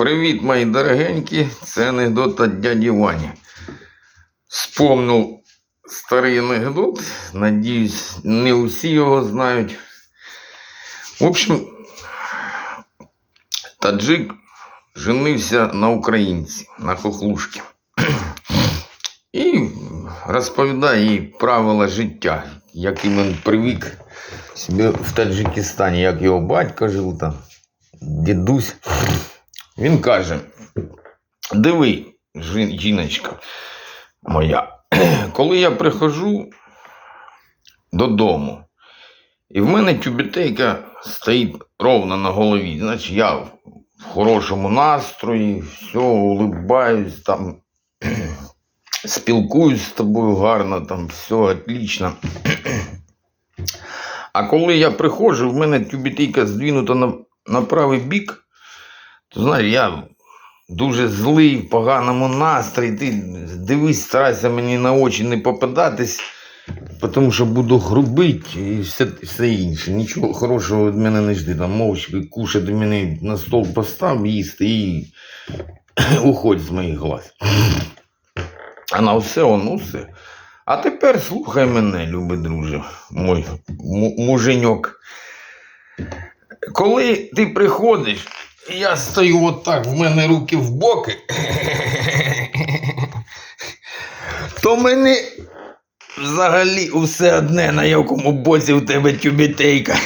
Привіт, мої дорогенькі, це анекдот від дяді Вані. Спомнив старий анекдот, надіюсь, не усі його знають. В общем, таджик женився на українці, на хохлушки. І розповідає їй правила життя, яким він привик собі в Таджикистані, як його батько жив там, дідусь. Він каже: диви, жіночка моя, коли я приходжу додому, і в мене тюбетейка стоїть ровно на голові, значить я в хорошому настрої, все, улибаюсь, там, спілкуюсь з тобою гарно, там все отлично. А коли я приходжу, в мене тюбетейка здвинута на, на правий бік, то знаєш, я дуже злий, в поганому настрої. Ти дивись, старайся мені на очі не попадатись, тому що буду грубити і все, все інше. Нічого хорошого від мене не жди. Там мовчки кушати мене на стол постав, їсти і уходь з моїх глаз. А на все воно все. А тепер слухай мене, любий друже, мой му- муженьок. Коли ти приходиш, я стою отак, в мене руки в боки, то мені взагалі все одне, на якому боці в тебе тюбітейка.